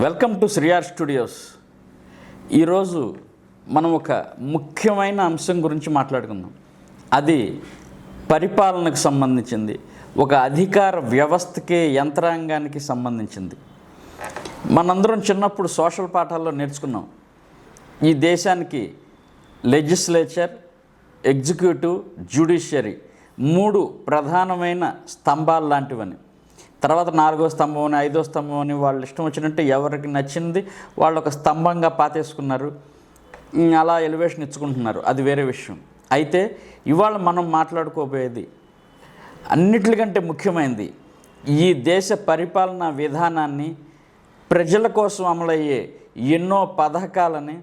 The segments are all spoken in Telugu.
వెల్కమ్ టు శ్రీఆర్ స్టూడియోస్ ఈరోజు మనం ఒక ముఖ్యమైన అంశం గురించి మాట్లాడుకుందాం. అది పరిపాలనకు సంబంధించింది. ఒక అధికార వ్యవస్థకి యంత్రాంగానికి సంబంధించింది. మనందరం చిన్నప్పుడు సోషల్ పాఠాల్లో నేర్చుకున్నాం. ఈ దేశానికి లెజిస్లేచర్ ఎగ్జిక్యూటివ్ జ్యుడిషియరీ మూడు ప్రధానమైన స్తంభాలు లాంటివని. తర్వాత నాలుగో స్తంభం అని ఐదో స్తంభం అని వాళ్ళు ఇష్టం వచ్చినట్టు ఎవరికి నచ్చింది వాళ్ళు ఒక స్తంభంగా పాతేసుకున్నారు. అలా ఎలివేషన్ ఇచ్చుకుంటున్నారు. అది వేరే విషయం. అయితే ఇవాళ మనం మాట్లాడుకోబోయేది అన్నిటికంటే ముఖ్యమైనది ఈ దేశ పరిపాలనా విధానాన్ని ప్రజల కోసం అమలయ్యే ఎన్నో పథకాలని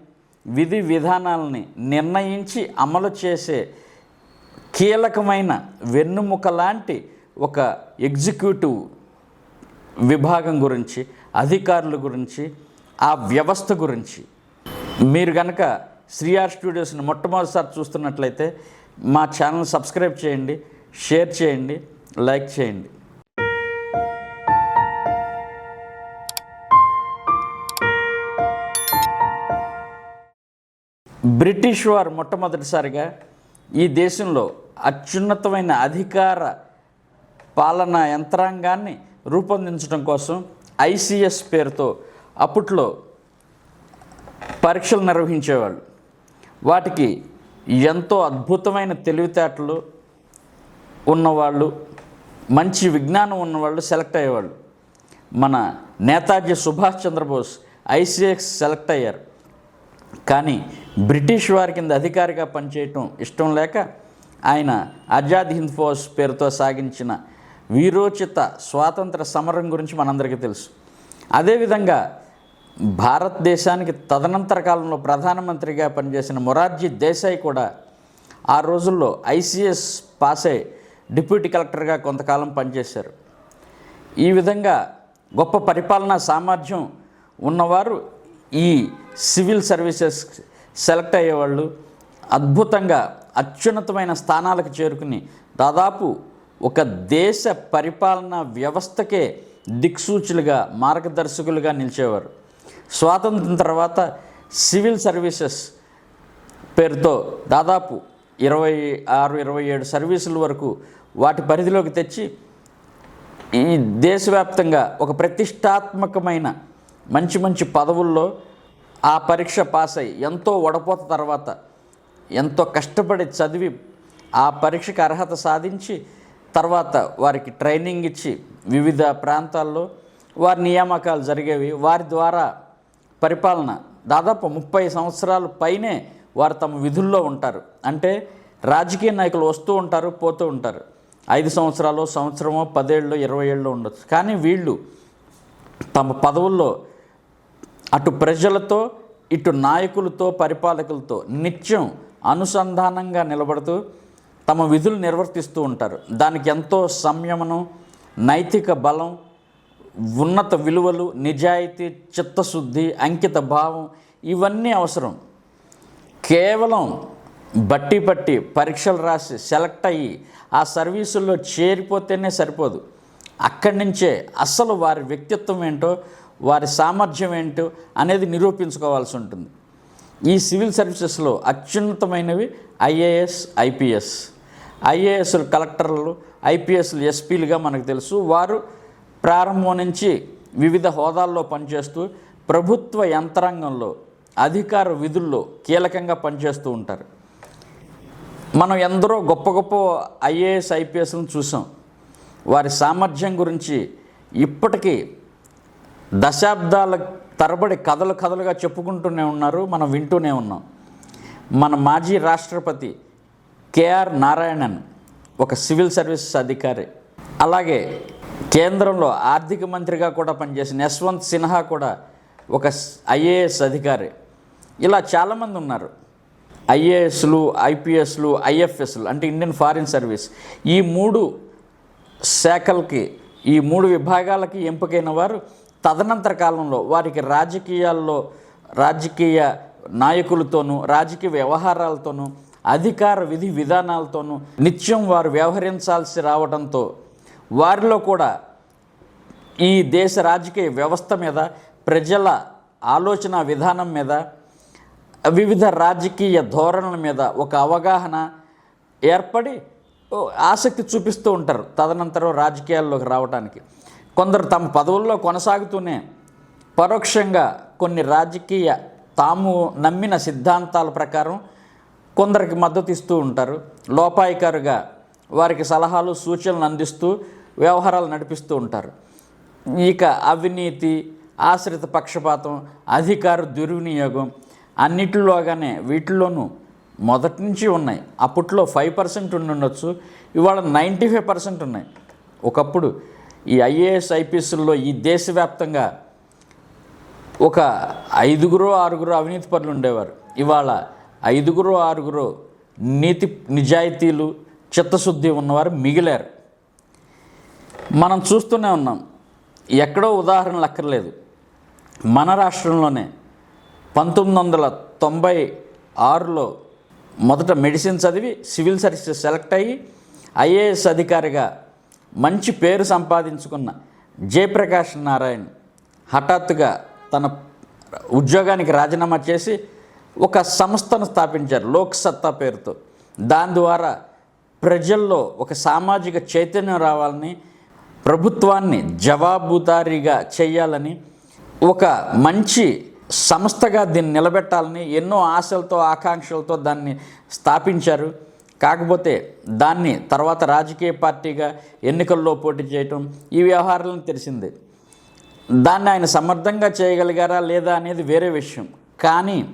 విధి విధానాలని నిర్ణయించి అమలు చేసే కీలకమైన వెన్నుముక లాంటి ఒక ఎగ్జిక్యూటివ్ విభాగం గురించి అధికారుల గురించి ఆ వ్యవస్థ గురించి. మీరు కనుక శ్రీఆర్ స్టూడియోస్ని మొట్టమొదటిసారి చూస్తున్నట్లయితే మా ఛానల్ సబ్స్క్రైబ్ చేయండి షేర్ చేయండి లైక్ చేయండి. బ్రిటిష్ వారు మొట్టమొదటిసారిగా ఈ దేశంలో అత్యున్నతమైన అధికార పాలనా యంత్రాంగాన్ని రూపొందించడం కోసం ఐసిఎస్ పేరుతో అప్పట్లో పరీక్షలు నిర్వహించేవాళ్ళు. వాటికి ఎంతో అద్భుతమైన తెలివితేటలు ఉన్నవాళ్ళు మంచి విజ్ఞానం ఉన్నవాళ్ళు సెలెక్ట్ అయ్యేవాళ్ళు. మన నేతాజీ సుభాష్ చంద్రబోస్ ఐసీఎస్ సెలెక్ట్ అయ్యారు. కానీ బ్రిటిష్ వారి కింద అధికారిగా పనిచేయటం ఇష్టం లేక ఆయన ఆజాద్ హింద్ ఫోర్స్ పేరుతో సాగించిన వీరోచిత స్వాతంత్ర సమరం గురించి మనందరికీ తెలుసు. అదేవిధంగా భారతదేశానికి తదనంతర కాలంలో ప్రధానమంత్రిగా పనిచేసిన మొరార్జీ దేశాయ్ కూడా ఆ రోజుల్లో ఐసీఎస్ పాస్ అయి డిప్యూటీ కలెక్టర్గా కొంతకాలం పనిచేశారు. ఈ విధంగా గొప్ప పరిపాలనా సామర్థ్యం ఉన్నవారు ఈ సివిల్ సర్వీసెస్ సెలెక్ట్ అయ్యేవాళ్ళు అద్భుతంగా అత్యున్నతమైన స్థానాలకు చేరుకుని దాదాపు ఒక దేశ పరిపాలనా వ్యవస్థకే దిక్సూచులుగా మార్గదర్శకులుగా నిలిచేవారు. స్వాతంత్రం తర్వాత సివిల్ సర్వీసెస్ పేరుతో దాదాపు ఇరవై ఆరు ఇరవై ఏడు సర్వీసుల వరకు వాటి పరిధిలోకి తెచ్చి ఈ దేశవ్యాప్తంగా ఒక ప్రతిష్టాత్మకమైన మంచి మంచి పదవుల్లో ఆ పరీక్ష పాస్ అయ్యి ఎంతో వడపోత తర్వాత ఎంతో కష్టపడి చదివి ఆ పరీక్షకు అర్హత సాధించి తర్వాత వారికి ట్రైనింగ్ ఇచ్చి వివిధ ప్రాంతాల్లో వారి నియామకాలు జరిగేవి. వారి ద్వారా పరిపాలన దాదాపు ముప్పై సంవత్సరాల పైనే వారు తమ విధుల్లో ఉంటారు. అంటే రాజకీయ నాయకులు వస్తూ ఉంటారు పోతూ ఉంటారు. ఐదు సంవత్సరాలు సంవత్సరమో పదేళ్ళు ఇరవై ఏళ్ళు ఉండొచ్చు. కానీ వీళ్ళు తమ పదవుల్లో అటు ప్రజలతో ఇటు నాయకులతో పరిపాలకులతో నిత్యం అనుసంధానంగా నిలబడుతూ తమ విధులు నిర్వర్తిస్తూ ఉంటారు. దానికి ఎంతో సంయమనం నైతిక బలం ఉన్నత విలువలు నిజాయితీ చిత్తశుద్ధి అంకిత భావం ఇవన్నీ అవసరం. కేవలం బట్టి పట్టి పరీక్షలు రాసి సెలెక్ట్ అయ్యి ఆ సర్వీసుల్లో చేరిపోతేనే సరిపోదు. అక్కడి నుంచే అసలు వారి వ్యక్తిత్వం ఏంటో వారి సామర్థ్యం ఏంటో అనేది నిరూపించుకోవాల్సి ఉంటుంది. ఈ సివిల్ సర్వీసెస్లో అత్యున్నతమైనవి ఐఏఎస్ ఐపీఎస్. ఐఏఎస్లు కలెక్టర్లు ఐపీఎస్లు ఎస్పీలుగా మనకు తెలుసు. వారు ప్రారంభం నుంచి వివిధ హోదాల్లో పనిచేస్తూ ప్రభుత్వ యంత్రాంగంలో అధికార విధుల్లో కీలకంగా పనిచేస్తూ ఉంటారు. మనం ఎందరో గొప్ప గొప్ప ఐఏఎస్ ఐపీఎస్లను చూసాం. వారి సామర్థ్యం గురించి ఇప్పటికీ దశాబ్దాల తరబడి కథలు కథలుగా చెప్పుకుంటూనే ఉన్నారు మనం వింటూనే ఉన్నాం. మన మాజీ రాష్ట్రపతి కేఆర్ నారాయణన్ ఒక సివిల్ సర్వీసెస్ అధికారి. అలాగే కేంద్రంలో ఆర్థిక మంత్రిగా కూడా పనిచేసిన యశ్వంత్ సిన్హా కూడా ఒక ఐఏఎస్ అధికారి. ఇలా చాలామంది ఉన్నారు. ఐఏఎస్లు ఐపీఎస్లు ఐఎఫ్ఎస్లు అంటే ఇండియన్ ఫారిన్ సర్వీస్. ఈ మూడు శాఖలకి ఈ మూడు విభాగాలకి ఎంపికైన వారు తదనంతర కాలంలో వారికి రాజకీయాల్లో రాజకీయ నాయకులతోనూ రాజకీయ వ్యవహారాలతోనూ అధికార విధి విధానాలతోనూ నిత్యం వారు వ్యవహరించాల్సి రావడంతో వారిలో కూడా ఈ దేశ రాజకీయ వ్యవస్థ మీద ప్రజల ఆలోచన విధానం మీద వివిధ రాజకీయ ధోరణుల మీద ఒక అవగాహన ఏర్పడి ఆసక్తి చూపిస్తూ ఉంటారు తదనంతరం రాజకీయాల్లోకి రావడానికి కొందరు తమ పదవుల్లో కొనసాగుతూనే పరోక్షంగా కొన్ని రాజకీయ తాము నమ్మిన సిద్ధాంతాల ప్రకారం కొందరికి మద్దతు ఇస్తూ ఉంటారు. లోపాయికారుగా వారికి సలహాలు సూచనలు అందిస్తూ వ్యవహారాలు నడిపిస్తూ ఉంటారు. ఇక అవినీతి ఆశ్రిత పక్షపాతం అధికార దుర్వినియోగం అన్నిటిలోగానే వీటిలోనూ మొదటి నుంచి ఉన్నాయి. అప్పట్లో ఫైవ్ పర్సెంట్ ఉండొచ్చు. ఇవాళ నైంటీ ఫైవ్ పర్సెంట్ ఉన్నాయి. ఒకప్పుడు ఈ ఐఏఎస్ ఐపీఎస్లో ఈ దేశవ్యాప్తంగా ఒక ఐదుగురు ఆరుగురు అవినీతి పనులు ఉండేవారు. ఇవాళ ఐదుగురు ఆరుగురు నీతి నిజాయితీలు చిత్తశుద్ధి ఉన్నవారు మిగిలారు. మనం చూస్తూనే ఉన్నాం. ఎక్కడో ఉదాహరణలు అక్కర్లేదు. మన రాష్ట్రంలోనే పంతొమ్మిది వందల తొంభై ఆరులో మొదట మెడిసిన్ చదివి సివిల్ సర్వీసెస్ సెలెక్ట్ అయ్యి ఐఏఎస్ అధికారిగా మంచి పేరు సంపాదించుకున్న జయప్రకాష్ నారాయణ్ హఠాత్తుగా తన ఉద్యోగానికి రాజీనామా చేసి ఒక సంస్థను స్థాపించారు లోక్సత్తా పేరుతో. దాని ద్వారా ప్రజల్లో ఒక సామాజిక చైతన్యం రావాలని ప్రభుత్వాన్ని జవాబుదారీగా చేయాలని ఒక మంచి సంస్థగా దీన్ని నిలబెట్టాలని ఎన్నో ఆశలతో ఆకాంక్షలతో దాన్ని స్థాపించారు. కాకపోతే దాన్ని తర్వాత రాజకీయ పార్టీగా ఎన్నికల్లో పోటీ చేయటం ఈ వ్యవహారాలను తెలిసిందే. దాన్ని ఆయన సమర్థంగా చేయగలిగారా లేదా అనేది వేరే విషయం. కానీ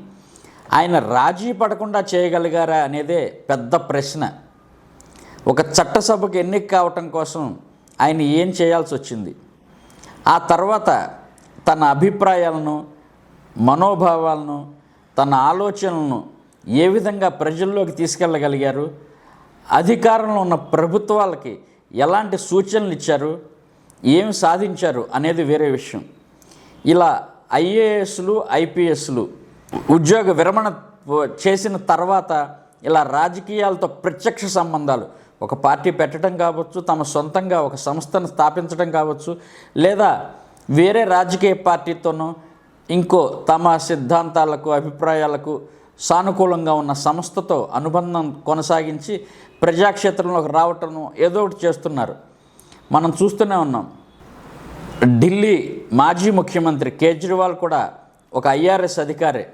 ఆయన రాజీ పడకుండా చేయగలిగారా అనేదే పెద్ద ప్రశ్న. ఒక చట్టసభకు ఎన్నిక కావటం కోసం ఆయన ఏం చేయాల్సి వచ్చింది? ఆ తర్వాత తన అభిప్రాయాలను మనోభావాలను తన ఆలోచనలను ఏ విధంగా ప్రజల్లోకి తీసుకెళ్ళగలిగారు? అధికారంలో ఉన్న ప్రభుత్వాలకి ఎలాంటి సూచనలు ఇచ్చారు? ఏం సాధించారు అనేది వేరే విషయం. ఇలా ఐఏఎస్లు ఐపీఎస్లు ఉద్యోగ విరమణ చేసిన తర్వాత ఇలా రాజకీయాలతో ప్రత్యక్ష సంబంధాలు ఒక పార్టీ పెట్టడం కావచ్చు తమ సొంతంగా ఒక సంస్థను స్థాపించడం కావచ్చు లేదా వేరే రాజకీయ పార్టీతోనో ఇంకో తమ సిద్ధాంతాలకు అభిప్రాయాలకు సానుకూలంగా ఉన్న సంస్థతో అనుబంధం కొనసాగించి ప్రజాక్షేత్రంలోకి రావటం ఏదో ఒకటి చేస్తున్నారు. మనం చూస్తూనే ఉన్నాం. ఢిల్లీ మాజీ ముఖ్యమంత్రి కేజ్రీవాల్ కూడా ఒక ఐఆర్ఎస్ అధికారి.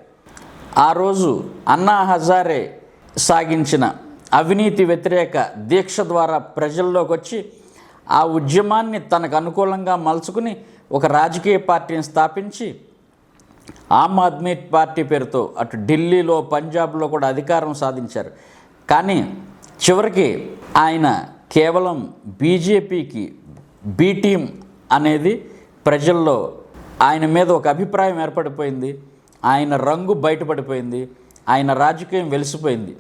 ఆ రోజు అన్నా హజారే సాగించిన అవినీతి వ్యతిరేక దీక్ష ద్వారా ప్రజల్లోకి వచ్చి ఆ ఉద్యమాన్ని తనకు అనుకూలంగా మలుచుకుని ఒక రాజకీయ పార్టీని స్థాపించి ఆమ్ ఆద్మీ పార్టీ పేరుతో అటు ఢిల్లీలో పంజాబ్లో కూడా అధికారం సాధించారు. కానీ చివరికి ఆయన కేవలం బీజేపీకి బీ టీం అనేది ప్రజల్లో ఆయన మీద ఒక అభిప్రాయం ఏర్పడిపోయింది. ఆయన రంగు బయటపడిపోయింది. ఆయన రాజకీయం వెలిసిపోయింది.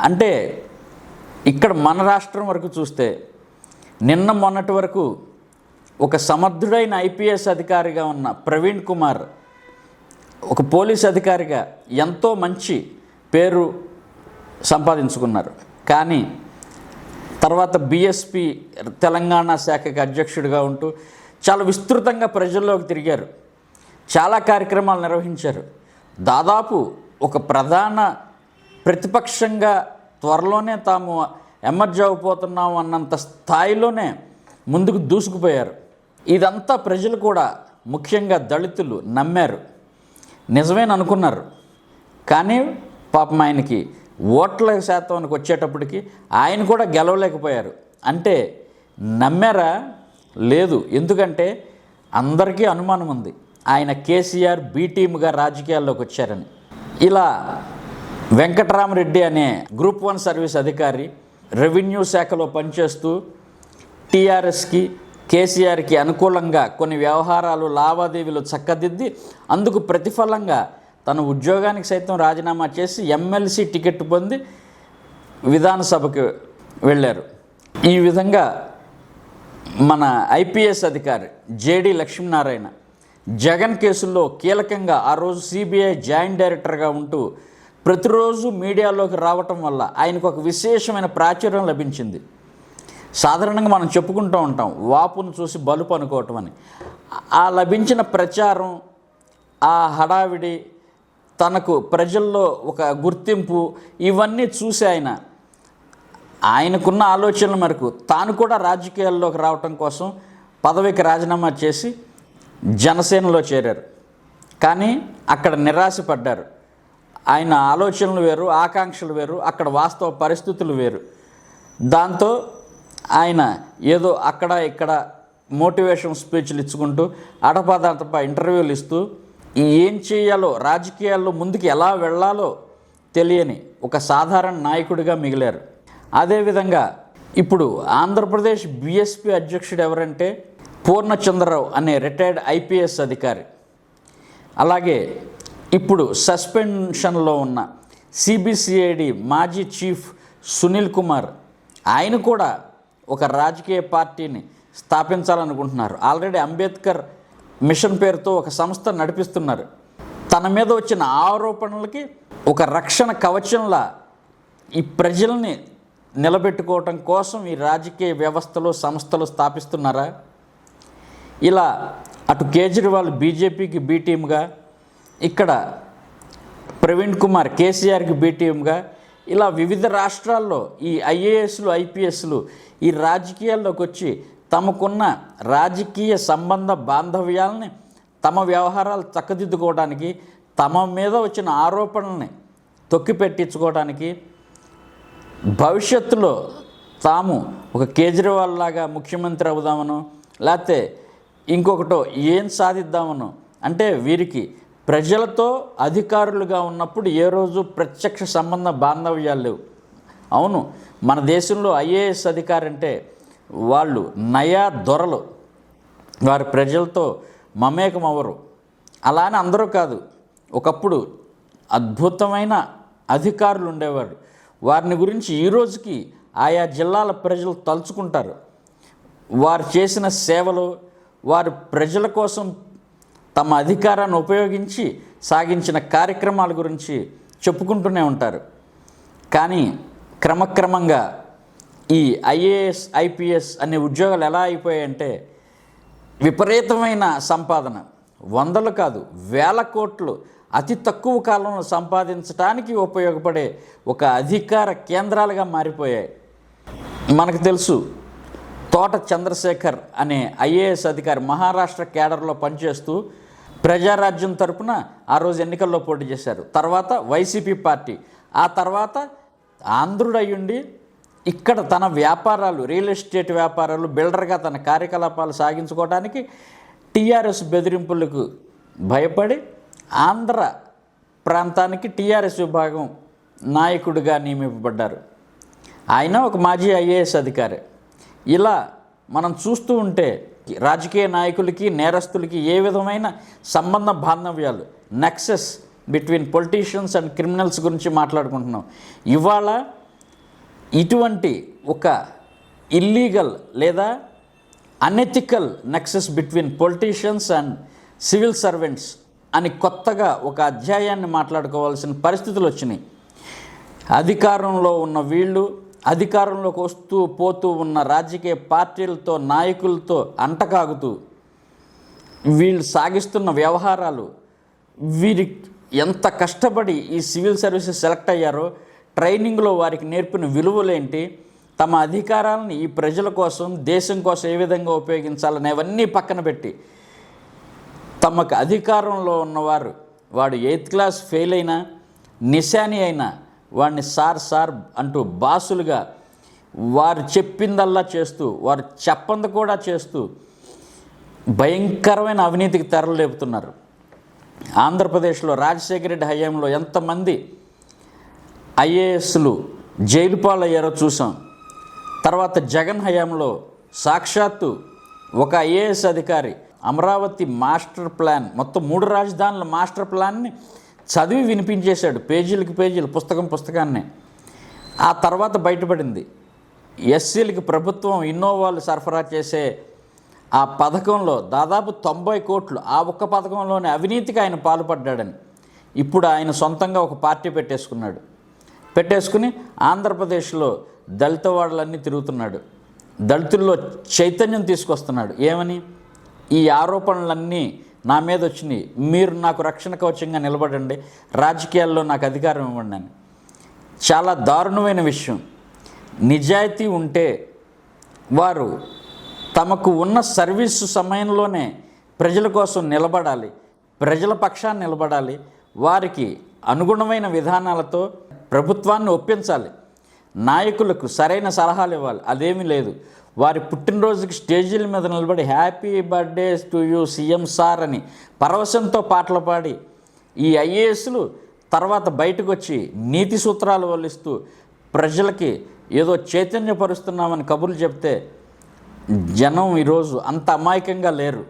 అంటే ఇక్కడ మన రాష్ట్రం వరకు చూస్తే నిన్న మొన్నటి వరకు ఒక సమర్థుడైన ఐపీఎస్ అధికారిగా ఉన్న ప్రవీణ్ కుమార్ ఒక పోలీస్ అధికారిగా ఎంతో మంచి పేరు సంపాదించుకున్నారు. కానీ తర్వాత బీఎస్పీ తెలంగాణ శాఖకి అధ్యక్షుడిగా ఉంటూ చాలా విస్తృతంగా ప్రజల్లోకి తిరిగారు. చాలా కార్యక్రమాలు నిర్వహించారు. దాదాపు ఒక ప్రధాన ప్రతిపక్షంగా త్వరలోనే తాము ఎమర్జ్ అన్నంత స్థాయిలోనే ముందుకు దూసుకుపోయారు. ఇదంతా ప్రజలు కూడా ముఖ్యంగా దళితులు నమ్మారు. నిజమేని అనుకున్నారు కానీ పాపం ఆయనకి ఓట్ల శాతానికి వచ్చేటప్పటికి ఆయన కూడా గెలవలేకపోయారు. అంటే నమ్మారా? లేదు. ఎందుకంటే అందరికీ అనుమానం ఉంది. ఆయన కేసీఆర్ బీటీముగా రాజకీయాల్లోకి వచ్చారని. ఇలా వెంకటరామరెడ్డి అనే గ్రూప్ వన్ సర్వీస్ అధికారి రెవెన్యూ శాఖలో పనిచేస్తూ టీఆర్ఎస్కి కేసీఆర్కి అనుకూలంగా కొన్ని వ్యవహారాలు లావాదేవీలు చక్కదిద్ది అందుకు ప్రతిఫలంగా తన ఉద్యోగానికి సైతం రాజీనామా చేసి ఎమ్మెల్సీ టికెట్ పొంది విధానసభకు వెళ్ళారు. ఈ విధంగా మన ఐపీఎస్ అధికారి జేడి లక్ష్మీనారాయణ జగన్ కేసుల్లో కీలకంగా ఆ రోజు సిబిఐ జాయింట్ డైరెక్టర్గా ఉంటూ ప్రతిరోజు మీడియాలోకి రావటం వల్ల ఆయనకు ఒక విశేషమైన ప్రాచుర్యం లభించింది. సాధారణంగా మనం చెప్పుకుంటూ ఉంటాం వాపును చూసి బలుపు అనుకోవటం అని. ఆ లభించిన ప్రచారం ఆ హడావిడి తనకు ప్రజల్లో ఒక గుర్తింపు ఇవన్నీ చూసి ఆయన ఆయనకున్న ఆలోచనల మేరకు తాను కూడా రాజకీయాల్లోకి రావటం కోసం పదవికి రాజీనామా చేసి జనసేనలో చేరారు. కానీ అక్కడ నిరాశపడ్డారు. ఆయన ఆలోచనలు వేరు ఆకాంక్షలు వేరు అక్కడ వాస్తవ పరిస్థితులు వేరు. దాంతో ఆయన ఏదో అక్కడ ఇక్కడ మోటివేషన్ స్పీచ్లు ఇచ్చుకుంటూ అడపాదడప ఇంటర్వ్యూలు ఇస్తూ ఏం చేయాలో రాజకీయాల్లో ముందుకు ఎలా వెళ్ళాలో తెలియని ఒక సాధారణ నాయకుడిగా మిగిలారు. అదేవిధంగా ఇప్పుడు ఆంధ్రప్రదేశ్ బీఎస్పీ అధ్యక్షుడు ఎవరంటే పూర్ణచంద్రరావు అనే రిటైర్డ్ ఐపీఎస్ అధికారి. అలాగే ఇప్పుడు సస్పెన్షన్లో ఉన్న సిబిసిఐడి మాజీ చీఫ్ సునీల్ కుమార్ ఆయన కూడా ఒక రాజకీయ పార్టీని స్థాపించాలనుకుంటున్నారు. ఆల్రెడీ అంబేద్కర్ మిషన్ పేరుతో ఒక సంస్థ నడిపిస్తున్నారు. తన మీద వచ్చిన ఆరోపణలకి ఒక రక్షణ కవచంలా ఈ ప్రజల్ని నిలబెట్టుకోవటం కోసం ఈ రాజకీయ వ్యవస్థలు సంస్థలు స్థాపిస్తున్నారా? ఇలా అటు కేజ్రీవాల్ బీజేపీకి బీ టీమ్గా ఇక్కడ ప్రవీణ్ కుమార్ కేసీఆర్కి బీ టీమ్గా ఇలా వివిధ రాష్ట్రాల్లో ఈ ఐఏఎస్లు ఐపీఎస్లు ఈ రాజకీయాల్లోకి వచ్చి తమకున్న రాజకీయ సంబంధ బాంధవ్యాలని తమ వ్యవహారాలు చక్కదిద్దుకోవడానికి తమ మీద వచ్చిన ఆరోపణల్ని తొక్కిపెట్టించుకోవడానికి భవిష్యత్తులో తాము ఒక కేజ్రీవాల్ లాగా ముఖ్యమంత్రి అవుదామనో లేకపోతే ఇంకొకటో ఏం సాధిద్దామనో అంటే వీరికి ప్రజలతో అధికారులుగా ఉన్నప్పుడు ఏ రోజు ప్రత్యక్ష సంబంధ బాంధవ్యాలు లేవు. అవును మన దేశంలో ఐఏఎస్ అధికారి అంటే వాళ్ళు నయా దొరలు. వారు ప్రజలతో మమేకం అవ్వరు అలా అని అందరూ కాదు. ఒకప్పుడు అద్భుతమైన అధికారులు ఉండేవారు. వారిని గురించి ఈ రోజుకి ఆయా జిల్లాల ప్రజలు తలుచుకుంటారు. వారు చేసిన సేవలు వారు ప్రజల కోసం తమ అధికారాన్ని ఉపయోగించి సాగించిన కార్యక్రమాల గురించి చెప్పుకుంటూనే ఉంటారు. కానీ క్రమక్రమంగా ఈ ఐఏఎస్ ఐపీఎస్ అనే ఉద్యోగాలు ఎలా అయిపోయాయంటే విపరీతమైన సంపాదన. వందలు కాదు వేల కోట్లు. అతి తక్కువ కాలంలో సంపాదించడానికి ఉపయోగపడే ఒక అధికార కేంద్రాలుగా మారిపోయాయి. మనకు తెలుసు తోట చంద్రశేఖర్ అనే ఐఏఎస్ అధికారి మహారాష్ట్ర కేడర్లో పనిచేస్తూ ప్రజారాజ్యం తరపున ఆ రోజు ఎన్నికల్లో పోటీ చేశారు. తర్వాత వైసీపీ పార్టీ. ఆ తర్వాత ఆంధ్రుడయ్యుండి ఇక్కడ తన వ్యాపారాలు రియల్ ఎస్టేట్ వ్యాపారాలు బిల్డర్గా తన కార్యకలాపాలు సాగించుకోవడానికి టీఆర్ఎస్ బెదిరింపులకు భయపడి ఆంధ్ర ప్రాంతానికి టీఆర్ఎస్ విభాగం నాయకుడిగా నియమింపబడ్డారు. ఆయన ఒక మాజీ ఐఏఎస్ అధికారి. ఇలా మనం చూస్తూ ఉంటే రాజకీయ నాయకులకి నేరస్తులకి ఏ విధమైన సంబంధ బాంధవ్యాలు nexus between politicians and criminals గురించి మాట్లాడుకుంటున్నాం. ఇవాళ ఇటువంటి ఒక ఇల్లీగల్ లేదా unethical nexus between politicians and civil servants అని కొత్తగా ఒక అధ్యాయాన్ని మాట్లాడుకోవాల్సిన పరిస్థితులు వచ్చినాయి. అధికారంలో ఉన్న వీళ్ళు అధికారంలోకి వస్తూ పోతూ ఉన్న రాజకీయ పార్టీలతో నాయకులతో అంటకాగుతూ వీళ్ళు సాగిస్తున్న వ్యవహారాలు వీరి ఎంత కష్టపడి ఈ సివిల్ సర్వీసెస్ సెలెక్ట్ అయ్యారో ట్రైనింగ్లో వారికి నేర్పిన విలువలేంటి తమ అధికారాలను ఈ ప్రజల కోసం దేశం కోసం ఏ విధంగా ఉపయోగించాలనేవన్నీ పక్కన పెట్టి తమకు అధికారంలో ఉన్నవారు వాడు ఎయిత్ క్లాస్ ఫెయిల్ అయినా నిశాని అయినా వాడిని సార్ సార్ అంటూ బాసులుగా వారు చెప్పిందల్లా చేస్తూ వారు చెప్పంది కూడా చేస్తూ భయంకరమైన అవినీతికి తెరలేపుతున్నారు ఆంధ్రప్రదేశ్లో రాజశేఖర రెడ్డి హయాంలో ఎంతమంది ఐఏఎస్లు జైలు పాలయ్యారో చూసాం. తర్వాత జగన్ హయాంలో సాక్షాత్తు ఒక ఐఏఎస్ అధికారి అమరావతి మాస్టర్ ప్లాన్ మొత్తం మూడు రాజధానుల మాస్టర్ ప్లాన్ని చదివి వినిపించేశాడు పేజీలకి పేజీలు పుస్తకం పుస్తకాన్ని. ఆ తర్వాత బయటపడింది. ఎస్సీలకి ప్రభుత్వం ఇన్నోవాలు సరఫరా చేసే ఆ పథకంలో దాదాపు తొంభై కోట్లు ఆ ఒక్క పథకంలోనే అవినీతికి ఆయన పాల్పడ్డాడని. ఇప్పుడు ఆయన సొంతంగా ఒక పార్టీ పెట్టేసుకున్నాడు. పెట్టేసుకుని ఆంధ్రప్రదేశ్లో దళిత వాళ్ళన్నీ తిరుగుతున్నాడు. దళితుల్లో చైతన్యం తీసుకొస్తున్నాడు. ఏమని? ఈ ఆరోపణలన్నీ నా మీద వచ్చినాయి. మీరు నాకు రక్షణ కవచంగా నిలబడండి. రాజకీయాల్లో నాకు అధికారం ఇవ్వండి అని. చాలా దారుణమైన విషయం. నిజాయితీ ఉంటే వారు తమకు ఉన్న సర్వీసు సమయంలోనే ప్రజల కోసం నిలబడాలి ప్రజల పక్షాన్ని నిలబడాలి వారికి అనుగుణమైన విధానాలతో ప్రభుత్వాన్ని ఒప్పించాలి. నాయకులకు సరైన సలహాలు ఇవ్వాలి. అదేమీ లేదు. వారి పుట్టినరోజుకి స్టేజీల మీద నిలబడి happy birthday to you CM sir అని పరవశంతో పాటలు పాడి ఈ ఐఏఎస్లు తర్వాత బయటకు వచ్చి నీతి సూత్రాలు వల్లిస్తూ ప్రజలకి ఏదో చైతన్యపరుస్తున్నామని కబుర్లు చెప్తే జనం ఈరోజు అంత అమాయకంగా లేరు.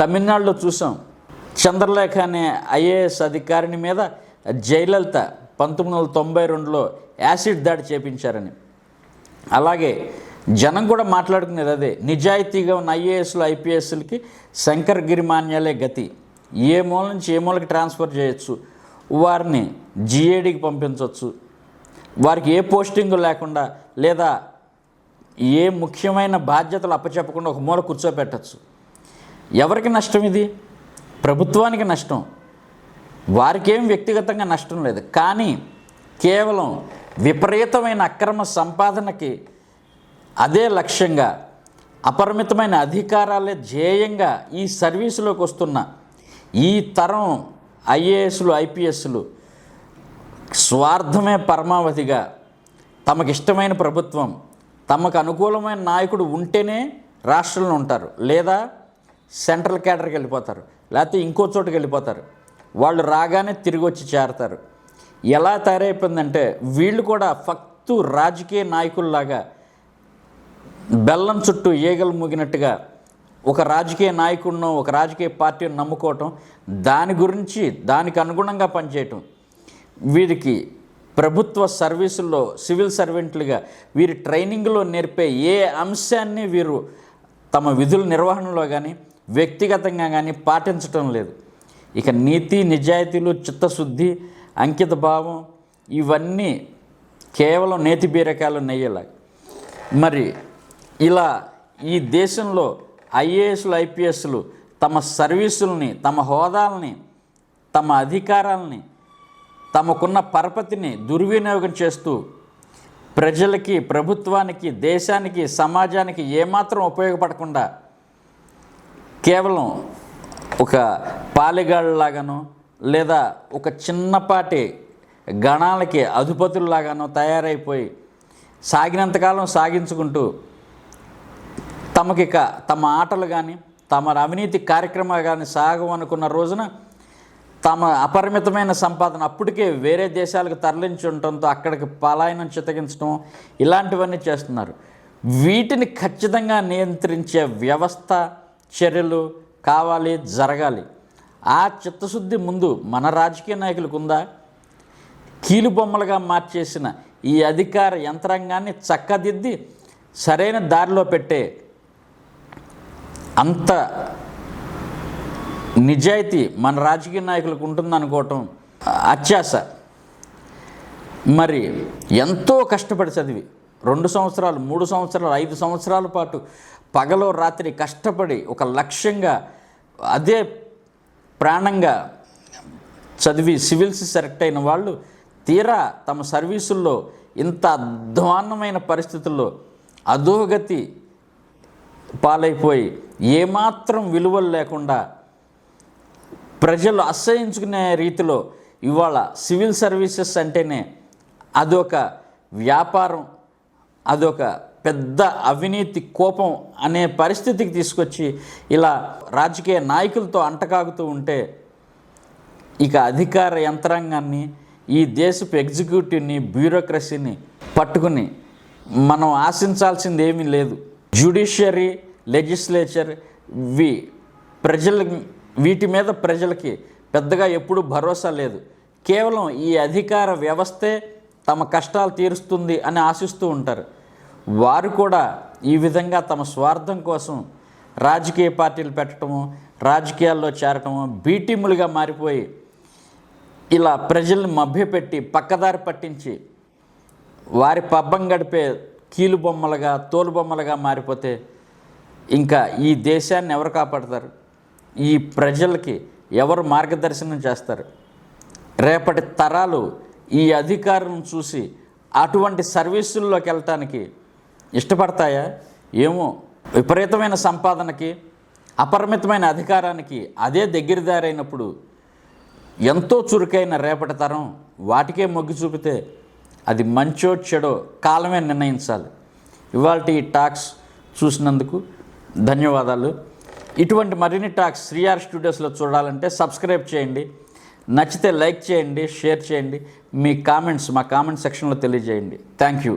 తమిళనాడులో చూసాం. చంద్రలేఖ అనే ఐఏఎస్ అధికారిని మీద జయలలిత పంతొమ్మిది వందల తొంభై రెండులో యాసిడ్ దాడి చేపించారని. అలాగే జనం కూడా మాట్లాడుకునేది అదే. నిజాయితీగా ఉన్న ఐఏఎస్లు ఐపీఎస్లకి శంకర్ గిరిమాన్యాలే గతి. ఏ మూల నుంచి ఏ మూలకి ట్రాన్స్ఫర్ చేయొచ్చు? వారిని జిఏడికి పంపించవచ్చు వారికి ఏ పోస్టింగ్ లేకుండా లేదా ఏ ముఖ్యమైన బాధ్యతలు అప్పచెప్పకుండా ఒక మూల కూర్చోపెట్టచ్చు ఎవరికి నష్టం ఇది? ప్రభుత్వానికి నష్టం. వారికేం వ్యక్తిగతంగా నష్టం లేదు. కానీ కేవలం విపరీతమైన అక్రమ సంపాదనకి అదే లక్ష్యంగా అపరిమితమైన అధికారాలే ధ్యేయంగా ఈ సర్వీసులోకి వస్తున్న ఈ తరం ఐఏఎస్లు ఐపీఎస్లు స్వార్థమే పరమావధిగా తమకిష్టమైన ప్రభుత్వం తమకు అనుకూలమైన నాయకుడు ఉంటేనే రాష్ట్రంలో ఉంటారు. లేదా సెంట్రల్ క్యాడర్కి వెళ్ళిపోతారు. లేకపోతే ఇంకో చోటుకి వెళ్ళిపోతారు. వాళ్ళు రాగానే తిరిగి వచ్చి చేరతారు. ఎలా తయారైపోయిందంటే వీళ్ళు కూడా ఫక్తు రాజకీయ నాయకుల్లాగా బెల్లం చుట్టూ ఈగలు మూగినట్టుగా ఒక రాజకీయ నాయకుడినో ఒక రాజకీయ పార్టీని నమ్ముకోవటం దాని గురించి దానికి అనుగుణంగా పనిచేయటం వీరికి ప్రభుత్వ సర్వీసుల్లో సివిల్ సర్వెంట్లుగా వీరి ట్రైనింగ్లో నేర్పే ఏ అంశాన్ని వీరు తమ విధుల నిర్వహణలో కానీ వ్యక్తిగతంగా కానీ పాటించటం లేదు. ఇక నీతి నిజాయితీలు చిత్తశుద్ధి అంకిత భావం ఇవన్నీ కేవలం నేతి బీరకాయలు నెయ్యేలా. మరి ఇలా ఈ దేశంలో ఐఏఎస్లు ఐపీఎస్లు తమ సర్వీసుల్ని తమ హోదాల్ని తమ అధికారాలని తమకున్న పరపతిని దుర్వినియోగం చేస్తూ ప్రజలకి ప్రభుత్వానికి దేశానికి సమాజానికి ఏమాత్రం ఉపయోగపడకుండా కేవలం ఒక పాలిగాళ్ళలాగాను లేదా ఒక చిన్నపాటి గణాలకి అధిపతుల్లాగానో తయారైపోయి సాగినంతకాలం సాగించుకుంటూ తమకిక తమ ఆటలు కానీ తమ అవినీతి కార్యక్రమాలు కానీ సాగం అనుకున్న రోజున తమ అపరిమితమైన సంపాదన అప్పటికే వేరే దేశాలకు తరలించి ఉండటంతో అక్కడికి పలాయనం చితగించడం ఇలాంటివన్నీ చేస్తున్నారు. వీటిని ఖచ్చితంగా నియంత్రించే వ్యవస్థ చర్యలు కావాలి జరగాలి. ఆ చిత్తశుద్ధి ముందు మన రాజకీయ నాయకులకు ఉందా? కీలుబొమ్మలుగా మార్చేసిన ఈ అధికార యంత్రాంగాన్ని చక్కదిద్ది సరైన దారిలో పెట్టే అంత నిజాయితీ మన రాజకీయ నాయకులకు ఉంటుందనుకోవటం అత్యాశ. మరి ఎంతో కష్టపడి చదివి రెండు సంవత్సరాలు మూడు సంవత్సరాలు ఐదు సంవత్సరాల పాటు పగలో రాత్రి కష్టపడి ఒక లక్ష్యంగా అదే ప్రాణంగా చదివి సివిల్స్ సెలెక్ట్ అయిన వాళ్ళు తీరా తమ సర్వీసుల్లో ఇంత అధ్వాన్నమైన పరిస్థితుల్లో అధోగతి పాలైపోయి ఏమాత్రం విలువలు లేకుండా ప్రజలు అసహించుకునే రీతిలో ఇవాళ సివిల్ సర్వీసెస్ అంటేనే అదొక వ్యాపారం అదొక పెద్ద అవినీతి కోపం అనే పరిస్థితికి తీసుకొచ్చి ఇలా రాజకీయ నాయకులతో అంటకాగుతూ ఉంటే ఇక అధికార యంత్రాంగాన్ని ఈ దేశపు ఎగ్జిక్యూటివ్ని బ్యూరోక్రసీని పట్టుకుని మనం ఆశించాల్సింది ఏమీ లేదు. జ్యుడిషియరీ లెజిస్లేచర్ వి ప్రజల వీటి మీద ప్రజలకి పెద్దగా ఎప్పుడూ భరోసా లేదు. కేవలం ఈ అధికార వ్యవస్థే తమ కష్టాలు తీరుస్తుంది అని ఆశిస్తూ ఉంటారు. వారు కూడా ఈ విధంగా తమ స్వార్థం కోసం రాజకీయ పార్టీలు పెట్టడము రాజకీయాల్లో చేరటము బీటీములుగా మారిపోయి ఇలా ప్రజల్ని మభ్యపెట్టి పక్కదారి పట్టించి వారి పబ్బం గడిపే కీలు బొమ్మలుగా తోలు బొమ్మలుగా మారిపోతే ఇంకా ఈ దేశాన్ని ఎవరు కాపాడతారు? ఈ ప్రజలకి ఎవరు మార్గదర్శనం చేస్తారు? రేపటి తరాలు ఈ అధికారం చూసి అటువంటి సర్వీసుల్లోకి వెళ్ళటానికి ఇష్టపడతాయా? ఏమో విపరీతమైన సంపాదనకి అపరిమితమైన అధికారానికి అదే దగ్గరదారైనప్పుడు ఎంతో చురుకైన రేపటి తరం వాటికే మొగ్గు చూపితే అది మంచో చెడో కాలమే నిర్ణయించాలి. ఇవాళ ఈ టాక్స్ చూసినందుకు ధన్యవాదాలు. ఇటువంటి మరిన్ని టాక్స్ శ్రీఆర్ స్టూడియోస్లో చూడాలంటే సబ్స్క్రైబ్ చేయండి. నచ్చితే లైక్ చేయండి షేర్ చేయండి. మీ కామెంట్స్ మా కామెంట్ సెక్షన్లో తెలియజేయండి. Thank you.